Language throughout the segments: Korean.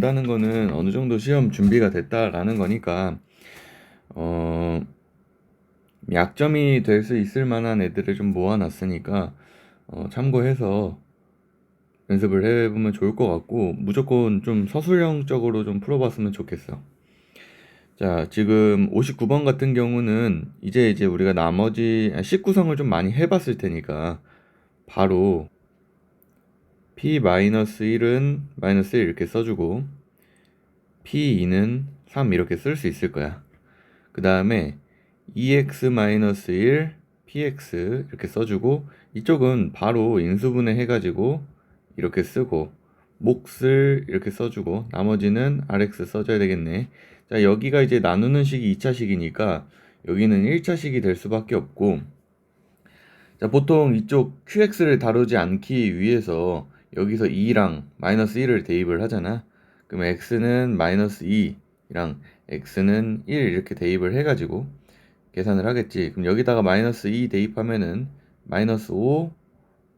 다는 거는 어느 정도 시험 준비가 됐다라는 거니까 어 약점이 될 수 있을 만한 애들을 좀 모아놨으니까 어 참고해서 연습을 해보면 좋을 것 같고 무조건 좀 서술형적으로 좀 풀어봤으면 좋겠어. 자, 지금 59번 같은 경우는 이제 이제 우리가 나머지 19성을 좀 많이 해봤을 테니까 바로 p-1은 마이너스 1 이렇게 써주고 p2는 3 이렇게 쓸 수 있을 거야. 그 다음에 2x-1 px 이렇게 써주고 이쪽은 바로 인수분해 해가지고 이렇게 쓰고 몫을 이렇게 써주고 나머지는 rx 써줘야 되겠네. 자 여기가 이제 나누는 식이 2차식이니까 여기는 1차식이 될 수밖에 없고 자 보통 이쪽 qx를 다루지 않기 위해서 여기서 2랑 마이너스 1을 대입을 하잖아. 그럼 x는 마이너스 2랑 x는 1 이렇게 대입을 해가지고 계산을 하겠지. 그럼 여기다가 마이너스 2 대입하면은 마이너스 5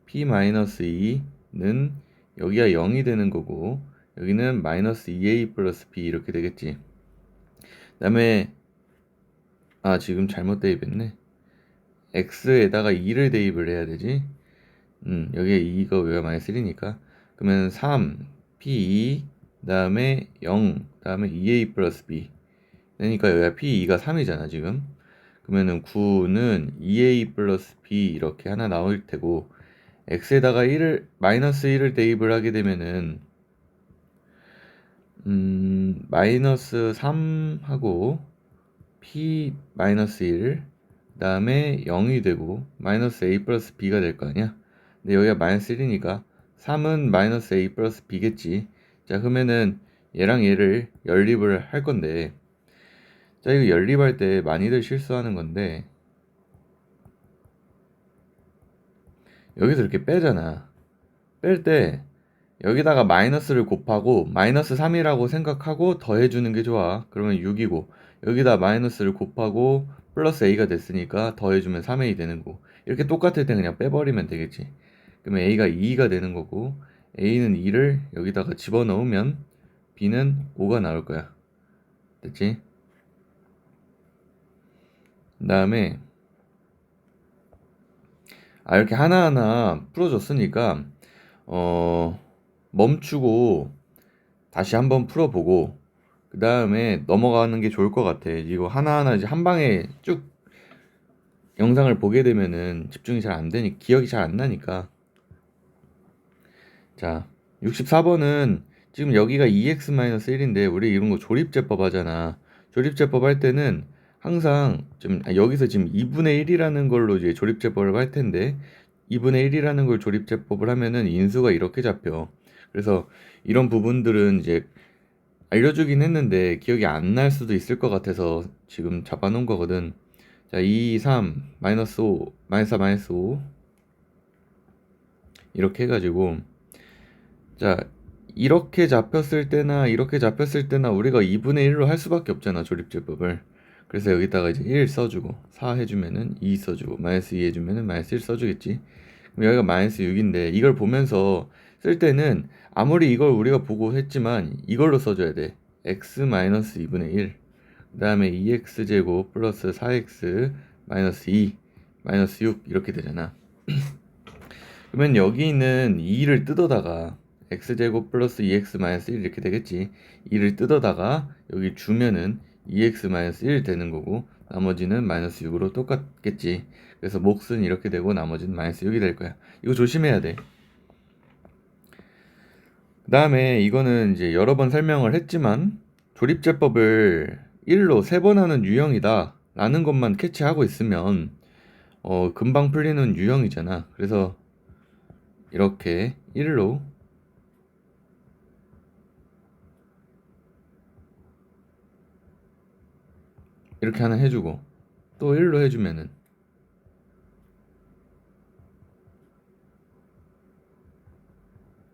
p 마이너스 2는 여기가 0이 되는 거고 여기는 마이너스 2a 플러스 b 이렇게 되겠지. 그 다음에 아 지금 잘못 대입했네. x에다가 2를 대입을 해야 되지. 음, 여기에 2가 왜 마이너스 1이니까. 그러면 3, P2, 그 다음에 0, 그 다음에 2A 플러스 B. 그러니까 여기가 P2가 3이잖아, 지금. 그러면은 9는 2A 플러스 B 이렇게 하나 나올 테고, X에다가 1을, 마이너스 1을 대입을 하게 되면은, 음, 마이너스 3하고, P 마이너스 1, 그 다음에 0이 되고, 마이너스 A 플러스 B가 될 거 아니야? 근데 여기가 마이너스 1이니까 3은 마이너스 a 플러스 b겠지. 자 그러면은 얘랑 얘를 연립을 할 건데 자 이거 연립할 때 많이들 실수하는 건데 여기서 이렇게 빼잖아. 뺄 때 여기다가 마이너스를 곱하고 마이너스 3이라고 생각하고 더해주는 게 좋아. 그러면 6이고 여기다 마이너스를 곱하고 플러스 a가 됐으니까 더해주면 3a 되는 거. 이렇게 똑같을 때 그냥 빼버리면 되겠지. 그러면 a가 2가 되는 거고 a는 2를 여기다가 집어넣으면 b는 5가 나올 거야. 됐지? 그 다음에 아 이렇게 하나하나 풀어줬으니까 어 멈추고 다시 한번 풀어보고 그 다음에 넘어가는 게 좋을 것 같아. 이거 하나하나 이제 한 방에 쭉 영상을 보게 되면은 집중이 잘 안 되니 기억이 잘 안 나니까 자, 64번은 지금 여기가 2x-1인데 우리 이런 거 조립제법 하잖아. 조립제법 할 때는 항상 지금 아, 여기서 지금 2분의 1이라는 걸로 이제 조립제법을 할 텐데 2분의 1이라는 걸 조립제법을 하면은 인수가 이렇게 잡혀. 그래서 이런 부분들은 이제 알려주긴 했는데 기억이 안 날 수도 있을 것 같아서 지금 잡아놓은 거거든. 자, 2, 3, 마이너스 5, 마이너스 4, 마이너스 5 이렇게 해가지고 자, 이렇게 잡혔을 때나 이렇게 잡혔을 때나 우리가 2분의 1로 할 수밖에 없잖아, 조립제법을. 그래서 여기다가 이제 1 써주고 4 해주면은 2 써주고 마이너스 2 해주면은 마이너스 1 써주겠지. 그럼 여기가 마이너스 6인데 이걸 보면서 쓸 때는 아무리 이걸 우리가 보고 했지만 이걸로 써줘야 돼. x 마이너스 2분의 1. 그 다음에 2x 제곱 플러스 4x 마이너스 2 마이너스 6 이렇게 되잖아. 그러면 여기 있는 2를 뜯어다가 x제곱 플러스 2x 마이너스 1 이렇게 되겠지. 2를 뜯어다가 여기 주면은 2x 마이너스 1 되는 거고 나머지는 마이너스 6으로 똑같겠지. 그래서 몫은 이렇게 되고 나머지는 마이너스 6이 될 거야. 이거 조심해야 돼 그 다음에 이거는 이제 여러 번 설명을 했지만 조립제법을 1로 3번 하는 유형이다 라는 것만 캐치하고 있으면 어 금방 풀리는 유형이잖아. 그래서 이렇게 1로 이렇게 하나 해주고 또 1로 해주면은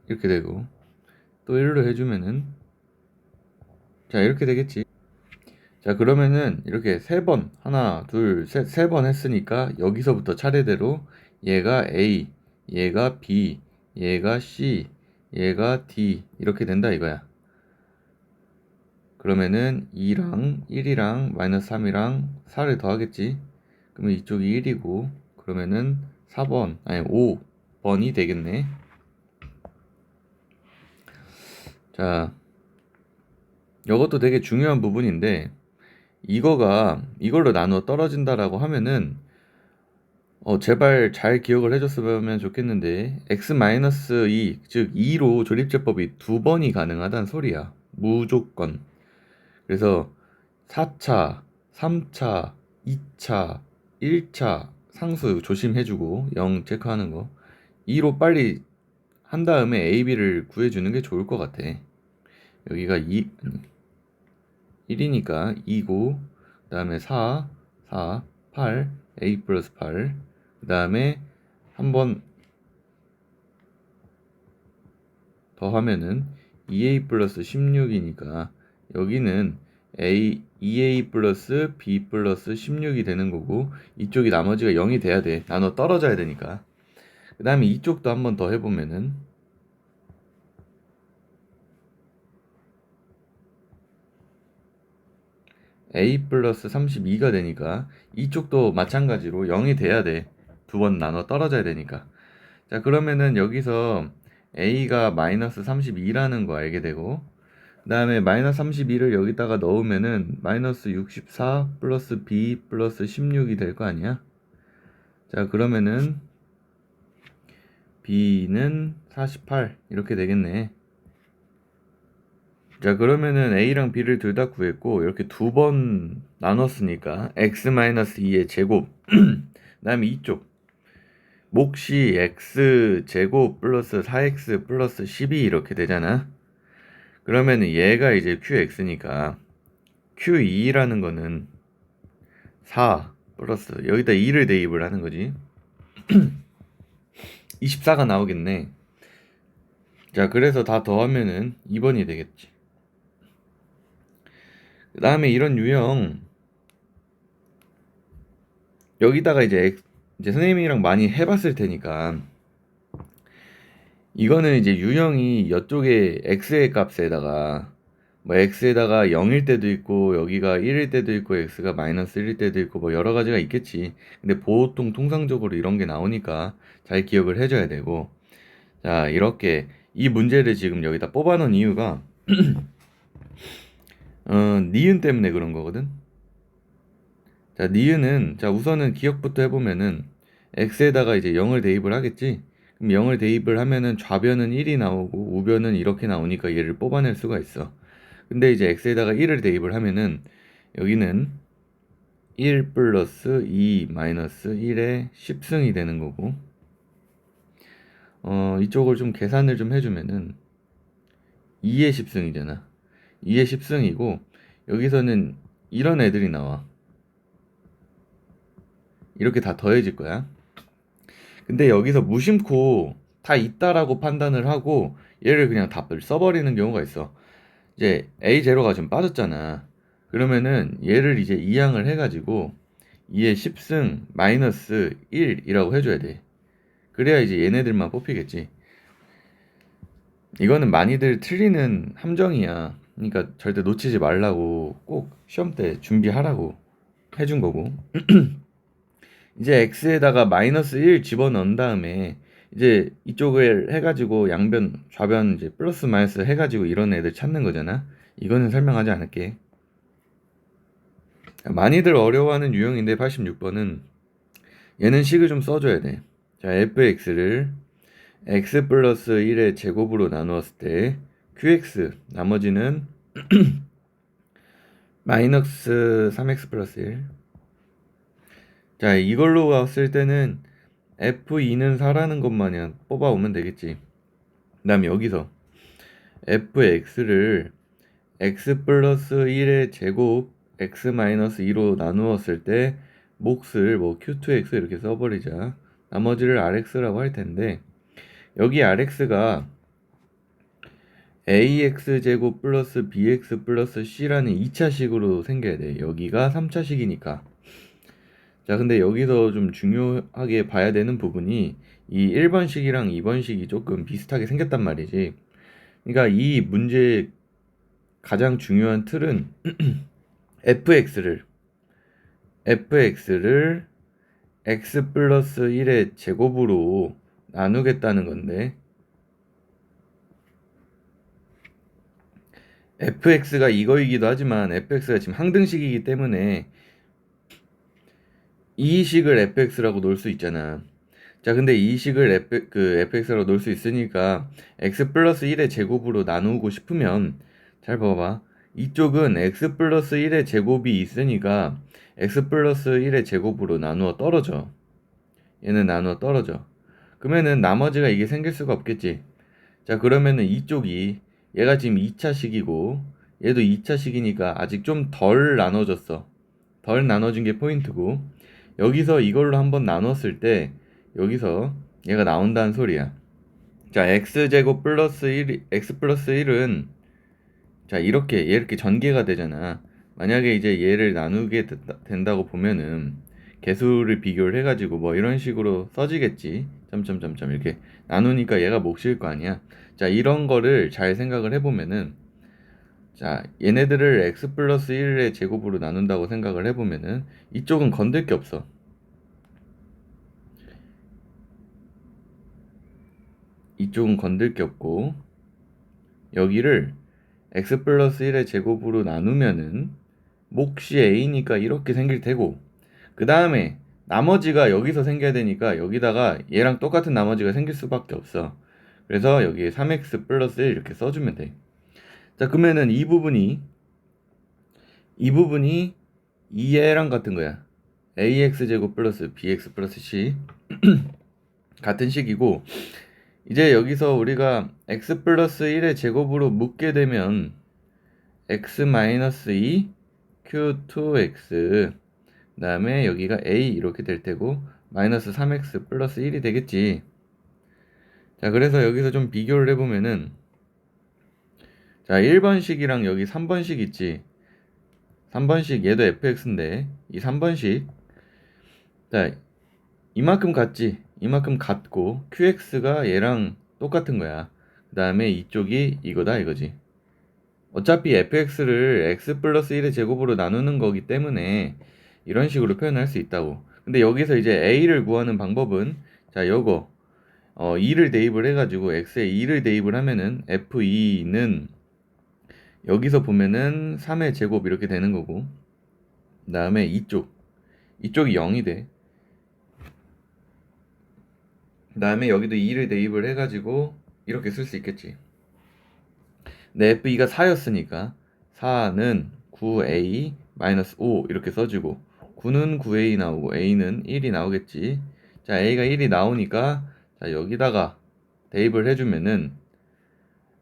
이렇게 되고 또 1로 해주면은 자 이렇게 되겠지. 자 그러면은 이렇게 세 번 하나 둘셋세 번 했으니까 여기서부터 차례대로 얘가 A 얘가 B 얘가 C 얘가 D 이렇게 된다 이거야 그러면은 2랑 1이랑 마이너스 3이랑 4를 더하겠지. 그러면 이쪽이 1이고 그러면은 4번 아니 5번이 되겠네. 자, 이것도 되게 중요한 부분인데 이거가 이걸로 나누어 떨어진다라고 하면은 어, 제발 잘 기억을 해줬으면 좋겠는데 x-2, 즉 2로 조립제법이 두 번이 가능하다는 소리야. 무조건. 그래서 4차, 3차, 2차, 1차 상수 조심해주고 0 체크하는 거 2로 빨리 한 다음에 A, B를 구해주는 게 좋을 것 같아. 여기가 2, 1이니까 2고 그 다음에 4, 4, 8, A 플러스 8 그 다음에 한번 더 하면은 2A 플러스 16이니까 여기는 A, 2A 플러스 B 플러스 16이 되는 거고 이쪽이 나머지가 0이 돼야 돼 나눠 떨어져야 되니까 그 다음에 이쪽도 한번 더 해보면은 A 플러스 32가 되니까 이쪽도 마찬가지로 0이 돼야 돼. 두 번 나눠 떨어져야 되니까. 자, 그러면은 여기서 A가 마이너스 32라는 거 알게 되고, 그 다음에 마이너스 32를 여기다가 넣으면은 마이너스 64 플러스 B 플러스 16이 될 거 아니야? 자, 그러면은 B는 48 이렇게 되겠네. 자 그러면은 A랑 B를 둘 다 구했고 이렇게 두 번 나눴으니까 x-2의 제곱 그 다음에 이쪽 몫이 x 제곱 플러스 4x 플러스 12 이렇게 되잖아 그러면은 얘가 이제 qx니까 q2라는 거는 4 플러스 여기다 2를 대입을 하는 거지. 24가 나오겠네. 자 그래서 다 더하면은 2번이 되겠지. 그 다음에 이런 유형 여기다가 이제 엑- 이제 선생님이랑 많이 해봤을 테니까 이거는 이제 유형이 이쪽에 x의 값에다가 뭐 x에다가 0일 때도 있고 여기가 1일 때도 있고 x가 마이너스 1일 때도 있고 뭐 여러 가지가 있겠지 근데 보통 통상적으로 이런 게 나오니까 잘 기억을 해줘야 되고 자 이렇게 이 문제를 지금 여기다 뽑아놓은 이유가 어, 니은 때문에 그런 거거든. 자, 니은은 자 우선은 기억부터 해보면은 x에다가 이제 0을 대입을 하겠지. 그럼 0을 대입을 하면은 좌변은 1이 나오고 우변은 이렇게 나오니까 얘를 뽑아낼 수가 있어. 근데 이제 x에다가 1을 대입을 하면은 여기는 1 플러스 2 마이너스 1의 10승이 되는 거고 어 이쪽을 좀 계산을 좀 해주면은 2의 10승이잖아. 2의 10승이고 여기서는 이런 애들이 나와. 이렇게 다 더해질 거야. 근데 여기서 무심코 다 있다라고 판단을 하고 얘를 그냥 답을 써버리는 경우가 있어. 이제 A0가 지금 빠졌잖아. 그러면은 얘를 이제 이항을 해가지고 2의 10승 마이너스 1이라고 해줘야 돼. 그래야 이제 얘네들만 뽑히겠지. 이거는 많이들 틀리는 함정이야. 그러니까 절대 놓치지 말라고 꼭 시험 때 준비하라고 해준 거고. 이제 x에다가 마이너스 1 집어넣은 다음에 이제 이쪽을 해가지고 양변 좌변 이제 플러스 마이너스 해가지고 이런 애들 찾는 거잖아. 이거는 설명하지 않을게. 많이들 어려워하는 유형인데 86번은 얘는 식을 좀 써줘야 돼. 자, fx를 x 플러스 1의 제곱으로 나누었을 때 qx 나머지는 마이너스 3x 플러스 1. 자, 이걸로 봤을 때는 f2는 4라는 것마냥 뽑아오면 되겠지. 그 다음에 여기서 fx를 x 플러스 1의 제곱 x 마이너스 2로 나누었을 때 몫을 뭐 q2x 이렇게 써버리자. 나머지를 rx라고 할 텐데 여기 rx가 ax 제곱 플러스 bx 플러스 c라는 2차식으로 생겨야 돼. 여기가 3차식이니까. 자, 근데 여기서 좀 중요하게 봐야 되는 부분이 이 1번식이랑 2번식이 조금 비슷하게 생겼단 말이지. 그러니까 이 문제 가장 중요한 틀은 fx를 fx를 x 플러스 1의 제곱으로 나누겠다는 건데 fx가 이거이기도 하지만 fx가 지금 항등식이기 때문에 이 식을 fx라고 놓을 수 있잖아. 자, 근데 이 식을 f, 그 fx라고 놓을 수 있으니까 x 플러스 1의 제곱으로 나누고 싶으면 잘 봐봐. 이쪽은 x 플러스 1의 제곱이 있으니까 x 플러스 1의 제곱으로 나누어 떨어져. 얘는 나누어 떨어져. 그러면은 나머지가 이게 생길 수가 없겠지. 자, 그러면은 이쪽이 얘가 지금 2차식이고 얘도 2차식이니까 아직 좀 덜 나눠졌어. 덜 나눠진 게 포인트고 여기서 이걸로 한번 나눴을 때 여기서 얘가 나온다는 소리야. 자, x제곱 플러스 1, x 플러스 1은 자, 이렇게 얘 이렇게 전개가 되잖아. 만약에 이제 얘를 나누게 됐다- 된다고 보면은 개수를 비교를 해가지고 뭐 이런 식으로 써지겠지. 점점점점 이렇게 나누니까 얘가 몫일 거 아니야. 자, 이런 거를 잘 생각을 해보면은 자, 얘네들을 x 플러스 1의 제곱으로 나눈다고 생각을 해보면은 이쪽은 건들 게 없어. 이쪽은 건들 게 없고 여기를 x 플러스 1의 제곱으로 나누면은 몫이 a니까 이렇게 생길 테고 그 다음에 나머지가 여기서 생겨야 되니까 여기다가 얘랑 똑같은 나머지가 생길 수밖에 없어 그래서 여기에 3x 플러스 1 이렇게 써주면 돼 자 그러면은 이 부분이 이 부분이 2얘랑 같은 거야. ax 제곱 플러스 bx 플러스 c 같은 식이고 이제 여기서 우리가 x 플러스 1의 제곱으로 묶게 되면 x 마이너스 2 q2x 그 다음에 여기가 a 이렇게 될 테고 마이너스 3x 플러스 1이 되겠지. 자 그래서 여기서 좀 비교를 해보면은 자 1번식이랑 여기 3번식 있지? 3번식 얘도 fx인데 이 3번식. 자 이만큼 같지? 이만큼 같고 qx가 얘랑 똑같은 거야. 그 다음에 이쪽이 이거다 이거지. 어차피 fx를 x 플러스 1의 제곱으로 나누는 거기 때문에 이런 식으로 표현할 수 있다고. 근데 여기서 이제 a를 구하는 방법은 자 요거. 어 2를 대입을 해가지고 x에 2를 대입을 하면은 f2는 여기서 보면은 3의 제곱 이렇게 되는 거고 그 다음에 이쪽 이쪽이 0이 돼. 그 다음에 여기도 2를 대입을 해가지고 이렇게 쓸 수 있겠지. 내 F2가 4였으니까 4는 9A 마이너스 5 이렇게 써주고 9는 9A 나오고 A는 1이 나오겠지. 자 A가 1이 나오니까 자 여기다가 대입을 해주면은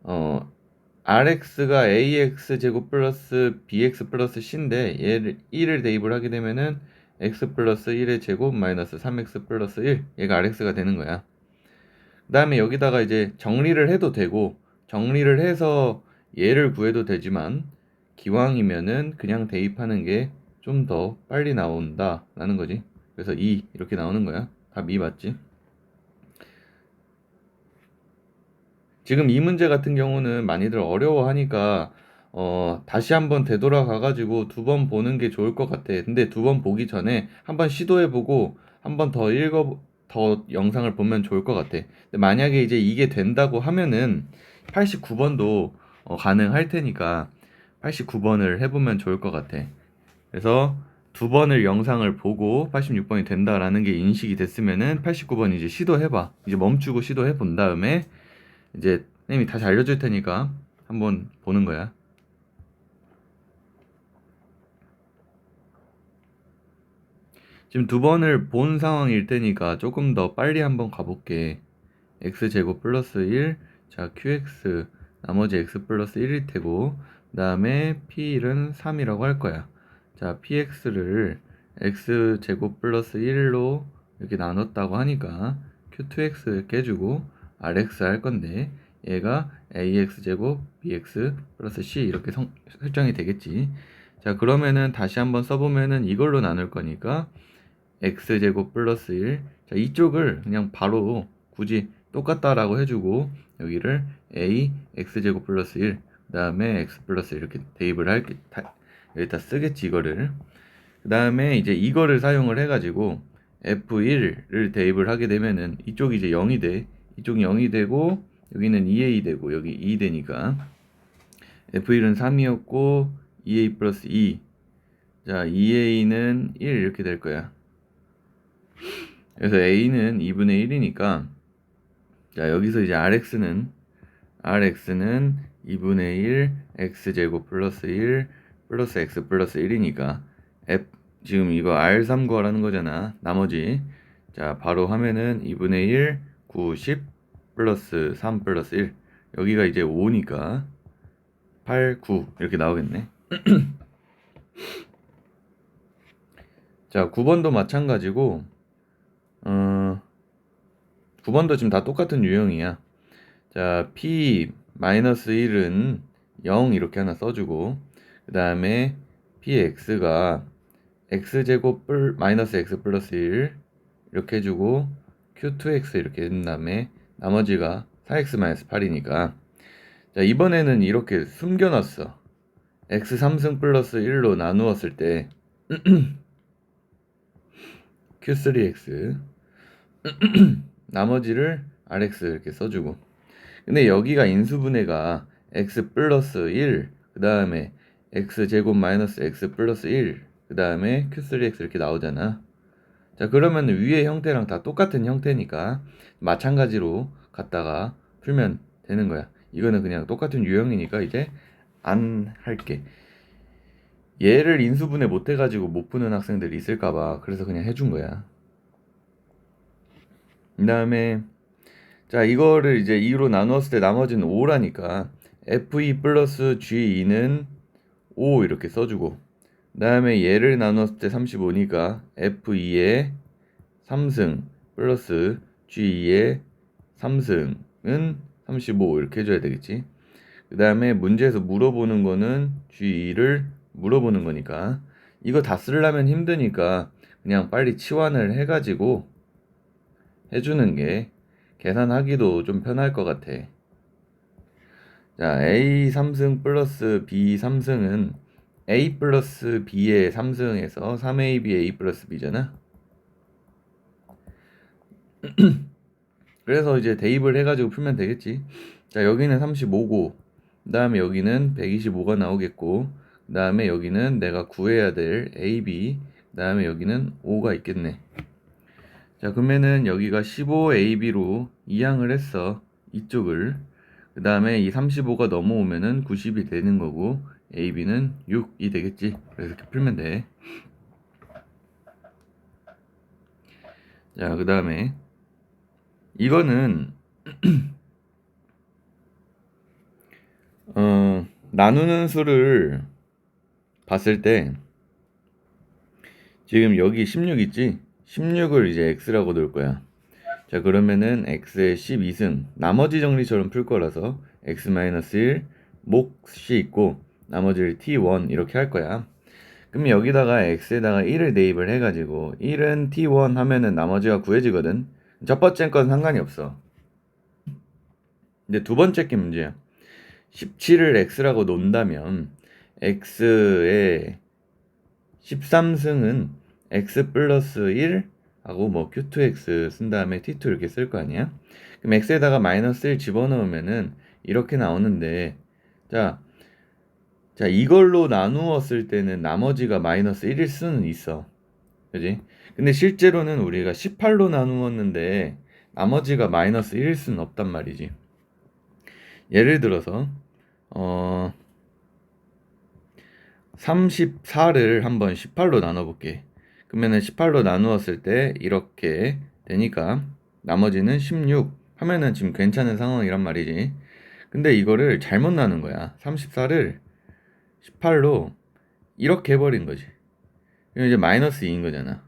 어 RX가 AX 제곱 플러스 BX 플러스 C인데 얘를 1을 대입을 하게 되면은 X 플러스 1의 제곱 마이너스 3X 플러스 1 얘가 RX가 되는 거야. 그 다음에 여기다가 이제 정리를 해도 되고 정리를 해서 얘를 구해도 되지만 기왕이면은 그냥 대입하는 게 좀 더 빨리 나온다 라는 거지. 그래서 2 이렇게 나오는 거야. 답 2 맞지? 지금 이 문제 같은 경우는 많이들 어려워하니까 어 다시 한번 되돌아가 가지고 두 번 보는 게 좋을 것 같아 근데 두 번 보기 전에 한번 시도해 보고 한번 더 읽어 더 영상을 보면 좋을 것 같아 근데 만약에 이제 이게 된다고 하면은 89번도 어, 가능할 테니까 89번을 해보면 좋을 것 같아. 그래서 두 번을 영상을 보고 86번이 된다라는 게 인식이 됐으면은 89번 이제 시도해봐. 이제 멈추고 시도해 본 다음에 이제 선생님이 다시 알려줄 테니까 한번 보는 거야. 지금 두 번을 본 상황일 테니까 조금 더 빨리 한번 가볼게. x제곱 플러스 1, 자 qx 나머지 x 플러스 1일 테고 그 다음에 p1은 3이라고 할 거야. 자 px를 x제곱 플러스 1로 이렇게 나눴다고 하니까 q2x 이렇게 해주고 rx 할 건데 얘가 ax제곱 bx 플러스 c 이렇게 성, 설정이 되겠지. 자 그러면은 다시 한번 써보면은 이걸로 나눌 거니까 x제곱 플러스 1. 자 이쪽을 그냥 바로 굳이 똑같다라고 해주고 여기를 a x제곱 플러스 1 그 다음에 x 플러스 이렇게 대입을 할게 다- 여기다 쓰겠지 이거를 그 다음에 이제 이거를 사용을 해가지고 f1을 대입을 하게 되면은 이쪽이 이제 0이 돼 이쪽이 0이 되고 여기는 2a 되고 여기 2 되니까 f1은 3이었고 2a 플러스 2 자, 2a는 1 이렇게 될 거야. 그래서 a는 2분의 1이니까 자, 여기서 이제 rx는 rx는 2분의 1 x제곱 플러스 1 플러스 x 플러스 1이니까 f 지금 이거 r3 구하라는 거잖아. 나머지 자, 바로 하면은 2분의 1 9 10 플러스 3 플러스 1 여기가 이제 5니까 8 9 이렇게 나오겠네. 자, 9번도 마찬가지고, 어, 9번도 지금 다 똑같은 유형이야. 자, p-1은 0 이렇게 하나 써주고, 그 다음에 px가 x제곱 플- 마이너스 x 플러스 1 이렇게 해주고, q2x 이렇게 한 다음에 나머지가 4x 마이너스 8이니까, 자, 이번에는 이렇게 숨겨놨어. x 3승 플러스 1로 나누었을 때, Q3X 나머지를 RX 이렇게 써주고. 근데 여기가 인수분해가 X 플러스 1 그 다음에 X 제곱 마이너스 X 플러스 1 그 다음에 Q3X 이렇게 나오잖아 자 그러면 위의 형태랑 다 똑같은 형태니까 마찬가지로 갖다가 풀면 되는 거야. 이거는 그냥 똑같은 유형이니까 이제 안 할게. 얘를 인수분해 못 해가지고 못 푸는 학생들이 있을까봐 그래서 그냥 해준 거야. 그 다음에 자 이거를 이제 2로 나누었을 때 나머지는 5라니까 F2 플러스 G2는 5 이렇게 써주고 그 다음에 얘를 나누었을 때 35니까 F2의 3승 플러스 G2의 3승은 35 이렇게 해줘야 되겠지. 그 다음에 문제에서 물어보는 거는 G2를 물어보는 거니까 이거 다 쓰려면 힘드니까 그냥 빨리 치환을 해가지고 해주는 게 계산하기도 좀 편할 것 같아. 자, A 3승 플러스 B 3승은 A 플러스 B의 3승에서 3AB A 플러스 B잖아. 그래서 이제 대입을 해가지고 풀면 되겠지. 자, 여기는 35고, 그 다음에 여기는 125가 나오겠고, 그 다음에 여기는 내가 구해야 될 AB, 그 다음에 여기는 5가 있겠네. 자, 그러면은 여기가 15AB로 이항을 했어. 이쪽을. 그 다음에 이 35가 넘어오면은 90이 되는 거고, AB는 6이 되겠지. 그래서 이렇게 풀면 돼. 자, 그 다음에 이거는 어, 나누는 수를 봤을 때 지금 여기 16 있지? 16을 이제 x라고 놓을 거야. 자, 그러면은 x의 12승 나머지 정리처럼 풀 거라서 x-1 몫이 있고 나머지를 t1 이렇게 할 거야. 그럼 여기다가 x에다가 1을 대입을 해가지고 1은 t1 하면은 나머지가 구해지거든. 첫 번째 건 상관이 없어. 근데 두 번째 게 문제야. 17을 x라고 놓는다면 x의 13승은 x 플러스 1 하고 뭐 q2x 쓴 다음에 t2 이렇게 쓸 거 아니야? 그럼 x에다가 마이너스 1 집어넣으면은 이렇게 나오는데 자, 자 이걸로 나누었을 때는 나머지가 마이너스 1일 수는 있어. 그지? 근데 실제로는 우리가 18로 나누었는데 나머지가 마이너스 1일 수는 없단 말이지. 예를 들어서 어 34를 한번 18로 나눠볼게. 그러면은 18로 나누었을 때 이렇게 되니까 나머지는 16 하면은 지금 괜찮은 상황이란 말이지. 근데 이거를 잘못 나눈 거야. 34를 18로 이렇게 해버린 거지. 그럼 이제 마이너스 2인 거잖아.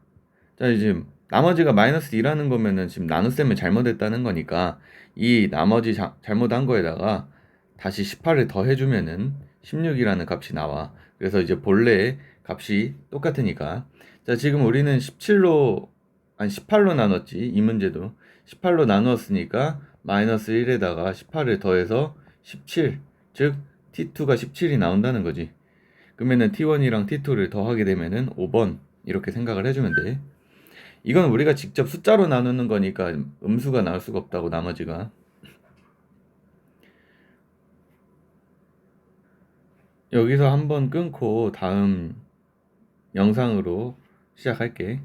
자, 이제 나머지가 마이너스 2라는 거면은 지금 나눗셈을 잘못했다는 거니까 이 나머지 자, 잘못한 거에다가 다시 18을 더 해주면은 16이라는 값이 나와. 그래서 이제 본래 값이 똑같으니까. 자, 지금 우리는 17로, 아니 18로 나눴지. 이 문제도. 18로 나누었으니까 마이너스 1에다가 18을 더해서 17. 즉, T2가 17이 나온다는 거지. 그러면은 T1이랑 T2를 더하게 되면은 5번 이렇게 생각을 해주면 돼. 이건 우리가 직접 숫자로 나누는 거니까 음수가 나올 수가 없다고 나머지가. 여기서 한번 끊고 다음 영상으로 시작할게.